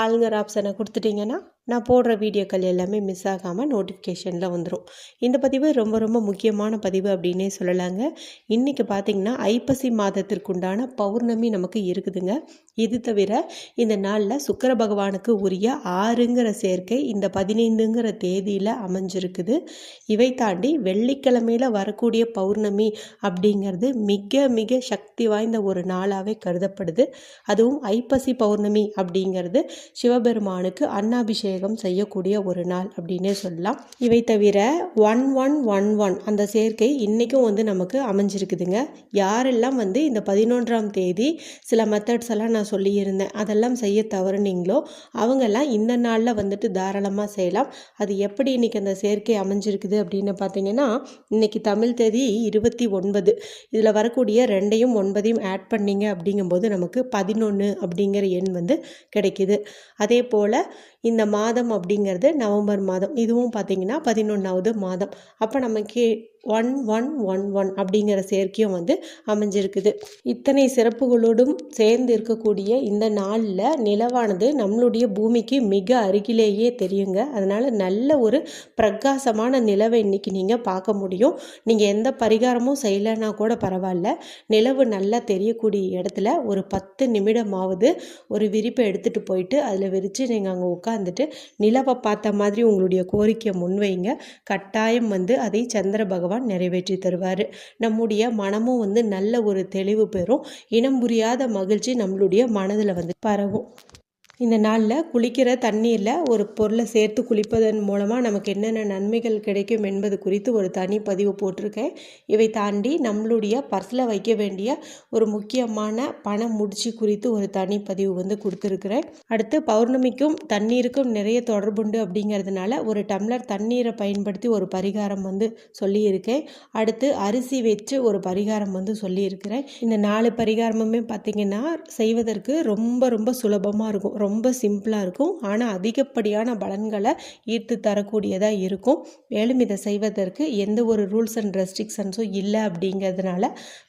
ஆளுங்கர் ஆப்ஷனை கொடுத்துட்டிங்கன்னா நான் போடுற வீடியோக்கள் எல்லாமே மிஸ் ஆகாமல் நோட்டிஃபிகேஷனில் வந்துடும் இந்த பதிவு ரொம்ப ரொம்ப முக்கியமான பதிவு அப்படின்னே சொல்லலாங்க. இன்றைக்கி பார்த்திங்கன்னா ஐப்பசி மாதத்திற்குண்டான பௌர்ணமி நமக்கு இருக்குதுங்க. இது தவிர இந்த நாளில் சுக்கர பகவானுக்கு உரிய ஆறுங்கிற சேர்க்கை இந்த பதினைந்துங்கிற தேதியில் அமைஞ்சிருக்குது. இவை தாண்டி வெள்ளிக்கிழமையில் வரக்கூடிய பௌர்ணமி அப்படிங்கிறது மிக மிக சக்தி வாய்ந்த ஒரு நாளாகவே கருதப்படுது. அதுவும் ஐப்பசி பௌர்ணமி அப்படிங்கிறது சிவபெருமானுக்கு அன்னாபிஷேகம் செய்யக்கூடிய ஒரு நாள் அப்படின்னே சொல்லலாம். இவை தவிர ஒன் ஒன் ஒன் ஒன் அந்த சேர்க்கை இன்றைக்கும் வந்து நமக்கு அமைஞ்சிருக்குதுங்க. யாரெல்லாம் வந்து இந்த பதினொன்றாம் தேதி சில மெத்தட்ஸ் எல்லாம் நான் சொல்லியிருந்தேன் அதெல்லாம் செய்ய தவறுனீங்களோ அவங்கெல்லாம் இந்த நாளில் வந்துட்டு தாராளமாக செய்யலாம். அது எப்படி இன்றைக்கி அந்த சேர்க்கை அமைஞ்சிருக்குது அப்படின்னு பார்த்தீங்கன்னா இன்றைக்கி தமிழ் தேதி இருபத்தி ஒன்பது. இதில் வரக்கூடிய ரெண்டையும் ஒன்பதையும் ஆட் பண்ணிங்க அப்படிங்கும்போது நமக்கு பதினொன்று அப்படிங்கிற எண் வந்து கிடைக்குது. அதே போல் இந்த மாதம் அப்படிங்கிறது நவம்பர் மாதம். இதுவும் பார்த்திங்கன்னா பதினொன்றாவது மாதம். அப்போ நமக்கு ஒன் ஒன் ஒன் ஒன் அப்படிங்கிற சேர்க்கையும் வந்து அமைஞ்சிருக்குது. இத்தனை சிறப்புகளோடும் சேர்ந்து இருக்கக்கூடிய இந்த நாளில் நிலவானது நம்மளுடைய பூமிக்கு மிக அருகிலேயே தெரியுங்க. அதனால் நல்ல ஒரு பிரகாசமான நிலவை இன்றைக்கி நீங்கள் பார்க்க முடியும். நீங்கள் எந்த பரிகாரமும் செய்யலைன்னா கூட பரவாயில்ல. நிலவு நல்லா தெரியக்கூடிய இடத்துல ஒரு பத்து நிமிடமாவது ஒரு விரிப்பை எடுத்துகிட்டு போயிட்டு அதில் விரித்து நீங்கள் அங்கே உட்காந்துட்டு நிலவை பார்த்த மாதிரி உங்களுடைய கோரிக்கையை முன்வைங்க. கட்டாயம் வந்து அதை சந்திர பகவான் நிறைவேற்றி தருவார். நம்முடைய மனமும் வந்து நல்ல ஒரு தெளிவு பெறும். இனம் புரியாத மகிழ்ச்சி நம்மளுடைய மனதில் வந்து பரவும். இந்த நாளில் குளிக்கிற தண்ணீரில் ஒரு பொருளை சேர்த்து குளிப்பதன் மூலமாக நமக்கு என்னென்ன நன்மைகள் கிடைக்கும் என்பது குறித்து ஒரு தனி பதிவு போட்டிருக்கேன். இவை தாண்டி நம்மளுடைய பர்ஸில் வைக்க வேண்டிய ஒரு முக்கியமான பண முடிச்சு குறித்து ஒரு தனி பதிவு வந்து கொடுத்துருக்குறேன். அடுத்து பௌர்ணமிக்கும் தண்ணீருக்கும் நிறைய தொடர்புண்டு அப்படிங்கிறதுனால ஒரு டம்ளர் தண்ணீரை பயன்படுத்தி ஒரு பரிகாரம் வந்து சொல்லியிருக்கேன். அடுத்து அரிசி வச்சு ஒரு பரிகாரம் வந்து சொல்லியிருக்கிறேன். இந்த நாலு பரிகாரமுமே பார்த்திங்கன்னா செய்வதற்கு ரொம்ப ரொம்ப சுலபமாக இருக்கும். ரொம்ப சிம்பிளாக இருக்கும். ஆனால் அதிகப்படியான பலன்களை ஈர்த்து தரக்கூடியதாக இருக்கும். மேலும் இதை செய்வதற்கு எந்த ஒரு ரூல்ஸ் அண்ட் ரெஸ்ட்ரிக்ஷன்ஸும் இல்லை அப்படிங்கிறதுனால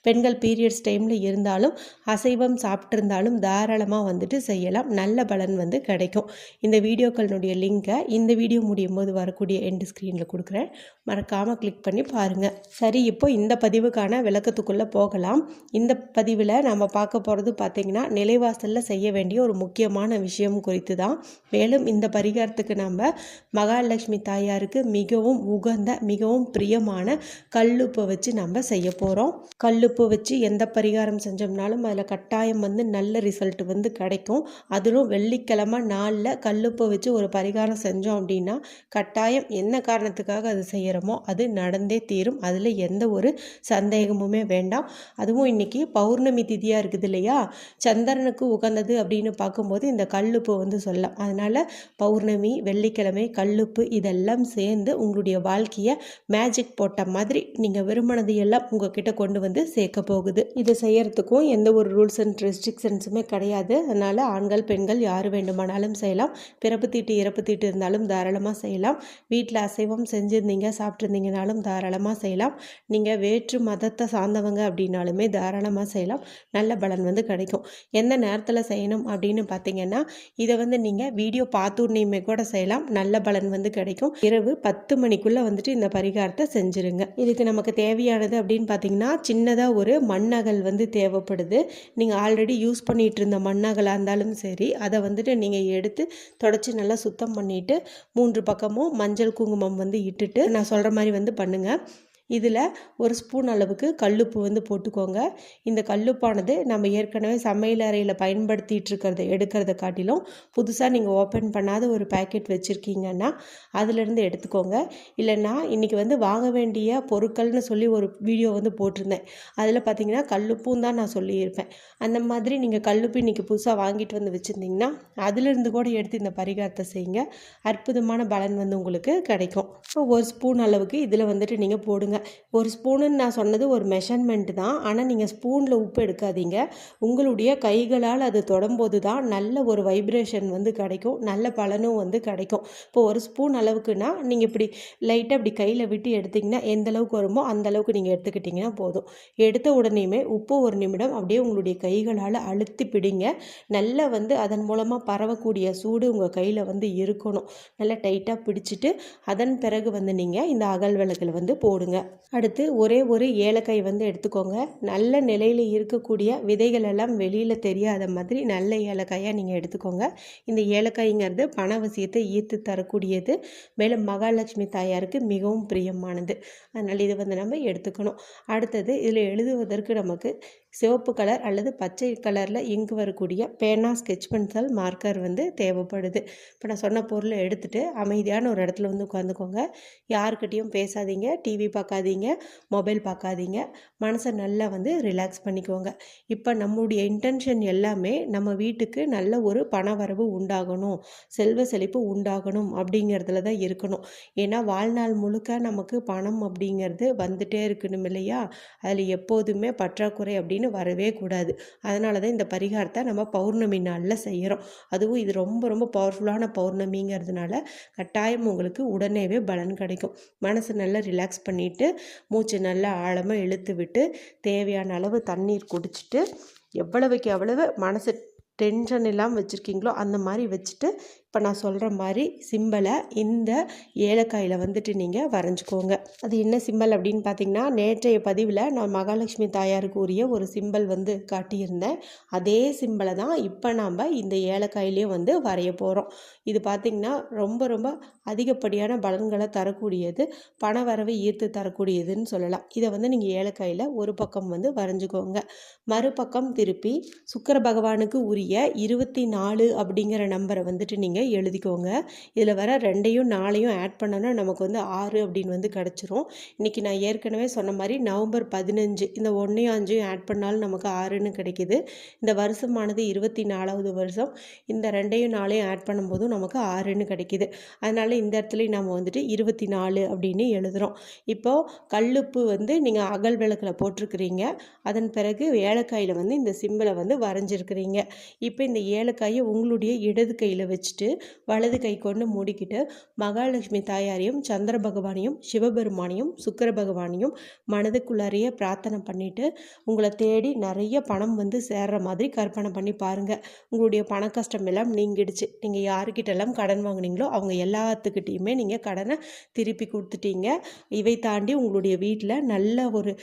பெண்கள் பீரியட்ஸ் டைமில் இருந்தாலும் அசைவம் சாப்பிட்ருந்தாலும் தாராளமாக வந்துட்டு செய்யலாம். நல்ல பலன் வந்து கிடைக்கும். இந்த வீடியோக்களினுடைய லிங்கை இந்த வீடியோ முடியும் போது வரக்கூடிய எண்டு ஸ்க்ரீனில் கொடுக்குறேன். மறக்காமல் கிளிக் பண்ணி பாருங்கள் சரி இப்போ இந்த பதிவுக்கான விளக்கத்துக்குள்ளே போகலாம். இந்த பதிவில் நம்ம பார்க்க போகிறது பார்த்திங்கன்னா நிலைவாசலில் செய்ய வேண்டிய ஒரு முக்கியமான விஷயம் குறித்து தான் மேலும் இந்த பரிகாரத்துக்கு நம்ம மகாலட்சுமி தாயாருக்கு மிகவும் உகந்த மிகவும் பிரியமான கல்லுப்பை வச்சு நம்ம செய்ய போகிறோம் கல்லுப்பு வச்சு எந்த பரிகாரம் செஞ்சோம்னாலும் அதில் கட்டாயம் வந்து நல்ல ரிசல்ட் வந்து கிடைக்கும். அதிலும் வெள்ளிக்கிழமை நாளில் கல்லுப்பை வச்சு ஒரு பரிகாரம் செஞ்சோம் அப்படின்னா கட்டாயம் என்ன காரணத்துக்காக அது செய்கிறோமோ அது நடந்தே தீரும். அதில் எந்த ஒரு சந்தேகமுமே வேண்டாம். அதுவும் இன்றைக்கி பௌர்ணமி திதியாக இருக்குது இல்லையா? சந்திரனுக்கு உகந்தது அப்படின்னு பார்க்கும்போது இந்த கல்லுப்பு வந்து சொல்லலாம். அதனால் பௌர்ணமி வெள்ளிக்கிழமை கல்லுப்பு இதெல்லாம் சேர்ந்து உங்களுடைய வாழ்க்கையை மேஜிக் போட்ட மாதிரி நீங்கள் விரும்பினது எல்லாம் உங்ககிட்ட கொண்டு வந்து சேர்க்க போகுது. இது செய்யறதுக்கும் எந்த ஒரு ரூல்ஸ் அண்ட் ரெஸ்ட்ரிக்ஷன்ஸுமே கிடையாது. அதனால் ஆண்கள் பெண்கள் யார் வேண்டுமானாலும் செய்யலாம். பிறப்பு தீட்டு இறப்பு தீட்டு இருந்தாலும் தாராளமாக செய்யலாம். வீட்டில் அசைவம் செஞ்சுருந்தீங்க சாப்பிட்ருந்தீங்கனாலும் தாராளமாக செய்யலாம். நீங்கள் வேற்று மதத்தை சார்ந்தவங்க அப்படின்னாலுமே தாராளமாக செய்யலாம். நல்ல பலன் வந்து கிடைக்கும். எந்த நேரத்தில் செய்யணும் அப்படின்னு பார்த்தீங்கன்னா இதை வந்து நீங்கள் வீடியோ பார்த்துடனேயுமே கூட செய்யலாம். நல்ல பலன் வந்து கிடைக்கும். இரவு பத்து மணிக்குள்ளே வந்துட்டு இந்த பரிகாரத்தை செஞ்சுருங்க. இதுக்கு நமக்கு தேவையானது அப்படின்னு பார்த்தீங்கன்னா சின்னதாக ஒரு மண்ணகல் வந்து தேவைப்படுது. நீங்கள் ஆல்ரெடி யூஸ் பண்ணிகிட்டு இருந்த மண்ணகலாக இருந்தாலும் சரி அதை வந்துட்டு நீங்கள் எடுத்து தொடச்சி நல்லா சுத்தம் பண்ணிவிட்டு மூன்று பக்கமும் மஞ்சள் குங்குமம் வந்து இட்டுட்டு நான் சொல்கிற மாதிரி வந்து பண்ணுங்கள் இதில் ஒரு ஸ்பூன் அளவுக்கு கல்லுப்பு வந்து போட்டுக்கோங்க. இந்த கல்லுப்பானது நம்ம ஏற்கனவே சமையல் அறையில் பயன்படுத்திகிட்டு இருக்கிறத எடுக்கிறத காட்டிலும் புதுசாக நீங்கள் ஓப்பன் பண்ணாத ஒரு பேக்கெட் வச்சுருக்கீங்கன்னா அதிலேருந்து எடுத்துக்கோங்க. இல்லைன்னா இன்றைக்கி வந்து வாங்க வேண்டிய பொருட்கள்னு சொல்லி ஒரு வீடியோ வந்து போட்டிருந்தேன். அதில் பார்த்தீங்கன்னா கல்லுப்பும் தான் நான் சொல்லியிருப்பேன். அந்த மாதிரி நீங்கள் கல்லுப்பு இன்றைக்கி புதுசாக வாங்கிட்டு வந்து வச்சுருந்தீங்கன்னா அதிலிருந்து கூட எடுத்து இந்த பரிகாரத்தை செய்யுங்க. அற்புதமான பலன் வந்து உங்களுக்கு கிடைக்கும். ஒரு ஸ்பூன் அளவுக்கு இதில் வந்துட்டு நீங்கள் போடுங்க. ஒரு ஸ்பூனுன்னு நான் சொன்னது ஒரு மெஷர்மெண்ட் தான். ஆனால் நீங்கள் ஸ்பூனில் உப்பு எடுக்காதீங்க. உங்களுடைய கைகளால் அது தொடம்போது தான் நல்ல ஒரு வைப்ரேஷன் வந்து கிடைக்கும். நல்ல பலனும் வந்து கிடைக்கும். இப்போ ஒரு ஸ்பூன் அளவுக்குன்னா நீங்கள் இப்படி லைட்டாக இப்படி கையில் விட்டு எடுத்திங்கன்னா எந்த அளவுக்கு வருமோ அந்த அளவுக்கு நீங்கள் எடுத்துக்கிட்டிங்கன்னா போதும். எடுத்த உடனேயுமே உப்பு ஒரு நிமிடம் அப்படியே உங்களுடைய கைகளால் அழுத்தி பிடிங்க. நல்லா வந்து அதன் மூலமாக பரவக்கூடிய சூடு உங்கள் கையில் வந்து இருக்கணும். நல்லா டைட்டாக பிடிச்சிட்டு அதன் பிறகு வந்து நீங்கள் இந்த அகல் விளக்கில் வந்து போடுங்க. அடுத்து ஒரே ஒரு ஏலக்காய் வந்து எடுத்துக்கோங்க. நல்ல நிலையில் இருக்கக்கூடிய விதைகள் எல்லாம் வெளியில் தெரியாத மாதிரி நல்ல ஏலக்காயாக நீங்கள் எடுத்துக்கோங்க. இந்த ஏலக்காய்ங்கிறது பணவசியத்தை ஈர்த்து தரக்கூடியது. மேலும் மகாலட்சுமி தாயாருக்கு மிகவும் பிரியமானது. அதனால் இதை வந்து நம்ம எடுத்துக்கணும். அடுத்தது இதில் எழுதுவதற்கு நமக்கு சிவப்பு கலர் அல்லது பச்சை கலரில் இங்கு வரக்கூடிய பேனா ஸ்கெச் பென்சில் மார்க்கர் வந்து தேவைப்படுது. இப்போ நான் சொன்ன பொருளை எடுத்துகிட்டு அமைதியான ஒரு இடத்துல வந்து உட்காந்துக்கோங்க. யாருக்கிட்டேயும் பேசாதீங்க டிவி பார்க்காதீங்க மொபைல் பார்க்காதீங்க. மனசை நல்லா வந்து ரிலாக்ஸ் பண்ணிக்கோங்க. இப்போ நம்முடைய இன்டென்ஷன் எல்லாமே நம்ம வீட்டுக்கு நல்ல ஒரு பண வரவு உண்டாகணும் செல்வ செழிப்பு உண்டாகணும் அப்படிங்கிறதுல தான் இருக்கணும். ஏன்னா வாழ்நாள் முழுக்க நமக்கு பணம் அப்படிங்கிறது வந்துட்டே இருக்கணும் இல்லையா? அதில் எப்போதுமே பற்றாக்குறை அப்படின்னு வரவே கூடாது. அதனால தான் இந்த பரிகாரத்தை நம்ம பௌர்ணமி நாளில் செய்கிறோம் அதுவும் இது ரொம்ப ரொம்ப பவர்ஃபுல்லான பௌர்ணமிங்கிறதுனால கட்டாயம் உங்களுக்கு உடனேவே பலன் கிடைக்கும். மனசு நல்லா ரிலாக்ஸ் பண்ணிவிட்டு மூச்சு நல்லா ஆழமாக இழுத்து விட்டு தேவையான அளவு தண்ணீர் குடிச்சிட்டு எவ்வளவுக்கு எவ்வளவு மனசு டென்ஷன் இல்லாமல் வச்சுருக்கீங்களோ அந்த மாதிரி வச்சுட்டு இப்போ நான் சொல்கிற மாதிரி சிம்பிளை இந்த ஏலக்காயில் வந்துட்டு நீங்கள் வரைஞ்சிக்கோங்க. அது என்ன சிம்பிள் அப்படின்னு பார்த்தீங்கன்னா நேற்றைய பதிவில் நான் மகாலட்சுமி தாயாருக்கு உரிய ஒரு சிம்பிள் வந்து காட்டியிருந்தேன். அதே சிம்பிளை தான் இப்போ நாம் இந்த ஏலக்காயிலையும் வந்து வரைய போகிறோம் இது பார்த்திங்கன்னா ரொம்ப ரொம்ப அதிகப்படியான பலன்களை தரக்கூடியது பண வரவை ஈர்த்து தரக்கூடியதுன்னு சொல்லலாம். இதை வந்து நீங்கள் ஏலக்காயில் ஒரு பக்கம் வந்து வரைஞ்சிக்கோங்க. மறுபக்கம் திருப்பி சுக்கர பகவானுக்கு உரிய இருபத்தி நாலு அப்படிங்கிற நம்பரை வந்துட்டு நீங்கள் எழுதிக்கோங்க. இதில் வர ரெண்டையும் நாளையும் ஆட் பண்ணோன்னா நமக்கு வந்து ஆறு அப்படின்னு வந்து கிடச்சிரும். இன்றைக்கி நான் ஏற்கனவே சொன்ன மாதிரி நவம்பர் பதினஞ்சு இந்த ஒன்றையும் அஞ்சையும் ஆட் பண்ணாலும் நமக்கு ஆறுன்னு கிடைக்கிது. இந்த வருஷமானது இருபத்தி நாலாவது வருஷம். இந்த ரெண்டையும் நாளையும் ஆட் பண்ணும்போதும் நமக்கு ஆறுன்னு கிடைக்கிது. அதனால் இந்த இடத்துலையும் நம்ம வந்துட்டு இருபத்தி நாலு அப்படின்னு எழுதுகிறோம் இப்போது கல்லுப்பு வந்து நீங்கள் அகல் விளக்கில் போட்டிருக்கிறீங்க. அதன் பிறகு ஏலக்காயில் வந்து இந்த சிம்பிளை வந்து வரைஞ்சிருக்கிறீங்க. இப்போ இந்த ஏலக்காயை உங்களுடைய இடது கையில் வச்சுட்டு வலது கை கொண்டு மூடிக்கிட்டு மகாலட்சுமி தாயாரையும் சந்திர பகவானையும் சிவபெருமானையும் சுக்கர பகவானையும் மனதுக்குள்ளாரையே பிரார்த்தனை பண்ணிவிட்டு உங்களை தேடி நிறைய பணம் வந்து சேர்ற மாதிரி கற்பனை பண்ணி பாருங்கள் உங்களுடைய பண கஷ்டம் எல்லாம் நீங்கிடுச்சு. நீங்கள் யாருக்கிட்டெல்லாம் கடன் வாங்கினீங்களோ அவங்க எல்லாத்துக்கிட்டேயுமே நீங்கள் கடனை திருப்பி கொடுத்துட்டீங்க. இவை தாண்டி உங்களுடைய வீட்டில் நல்ல ஒரு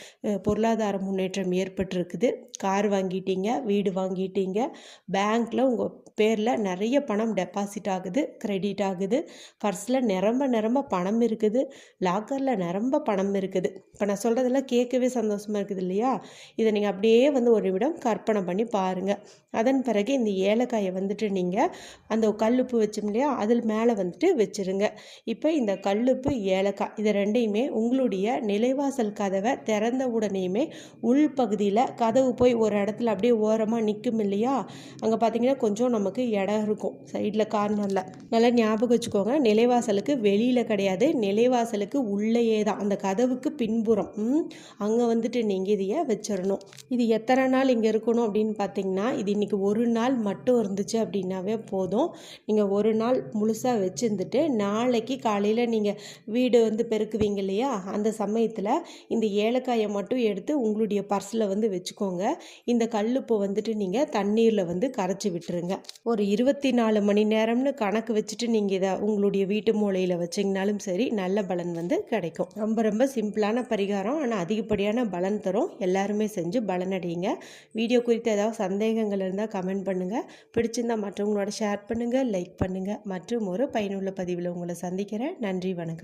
பொருளாதார முன்னேற்றம் ஏற்பட்டிருக்குது. கார் வாங்கிட்டீங்க வீடு வாங்கிட்டீங்க. பேங்க்கில் உங்கள் பேரில் நிறைய பணம் டெபாசிட் ஆகுது க்ரெடிட் ஆகுது. பர்ஸில் நிரம்ப நிரம்ப பணம் இருக்குது. லாக்கரில் நிரம்ப பணம் இருக்குது. இப்போ நான் சொல்கிறதெல்லாம் கேட்கவே சந்தோஷமாக இருக்குது இல்லையா? இதை நீங்கள் அப்படியே வந்து ஒரு விடம் கற்பனை பண்ணி பாருங்கள் அதன் பிறகு இந்த ஏலக்காயை வந்துட்டு நீங்கள் அந்த கல்லுப்பு வச்சோம் இல்லையா? அதில் மேலே வந்துட்டு வச்சுருங்க. இப்போ இந்த கல்லுப்பு ஏலக்காய் இது ரெண்டையுமே உங்களுடைய நிலைவாசல் கதவை திறந்த உடனேயுமே உள்பகுதியில் கதவு போய் ஒரு இடத்துல அப்படியே ஓரமாக நிற்கும் இல்லையா? அங்கே பார்த்தீங்கன்னா கொஞ்சம் நமக்கு இடம் இருக்கும். சைடில் கார்னரில் நல்லா ஞாபகம் வச்சுக்கோங்க. நிலைவாசலுக்கு வெளியில் கிடையாது. நிலைவாசலுக்கு உள்ளேயே தான். அந்த கதவுக்கு பின்புறம். அங்கே வந்துட்டு நீங்கள் இதையே வச்சிடணும் இது எத்தனை நாள் இங்கே இருக்கணும் அப்படின்னு பார்த்தீங்கன்னா இது இன்றைக்கி ஒரு நாள் மட்டும் இருந்துச்சு அப்படின்னாவே போதும். நீங்கள் ஒரு நாள் முழுசாக வச்சுருந்துட்டு நாளைக்கு காலையில் நீங்கள் வீடு வந்து பெருக்குவீங்க இல்லையா? அந்த சமயத்தில் இந்த ஏலக்காயை மட்டும் எடுத்து உங்களுடைய பர்ஸில் வந்து வச்சுக்கோங்க. இந்த கல்லுப்பை வந்துட்டு நீங்கள் தண்ணீரில் வந்து கரைச்சி விட்டுருங்க. ஒரு இருபத்தி நாலு மணி நேரம் மரம்னு கணக்கு வச்சுட்டு நீங்கள் இதை உங்களுடைய வீட்டு மூலையில் வச்சிங்கனாலும் சரி நல்ல பலன் வந்து கிடைக்கும். ரொம்ப ரொம்ப சிம்பிளான பரிகாரம். ஆனால் அதிகப்படியான பலன் தரும். எல்லாருமே செஞ்சு பலனடையுங்க. வீடியோ குறித்து ஏதாவது சந்தேகங்கள் இருந்தால் கமெண்ட் பண்ணுங்கள் பிடிச்சிருந்தால் மற்றவங்களோட ஷேர் பண்ணுங்கள் லைக் பண்ணுங்கள் மற்றும் ஒரு பயனுள்ள பதிவில் உங்களை சந்திக்கிறேன். நன்றி வணக்கம்.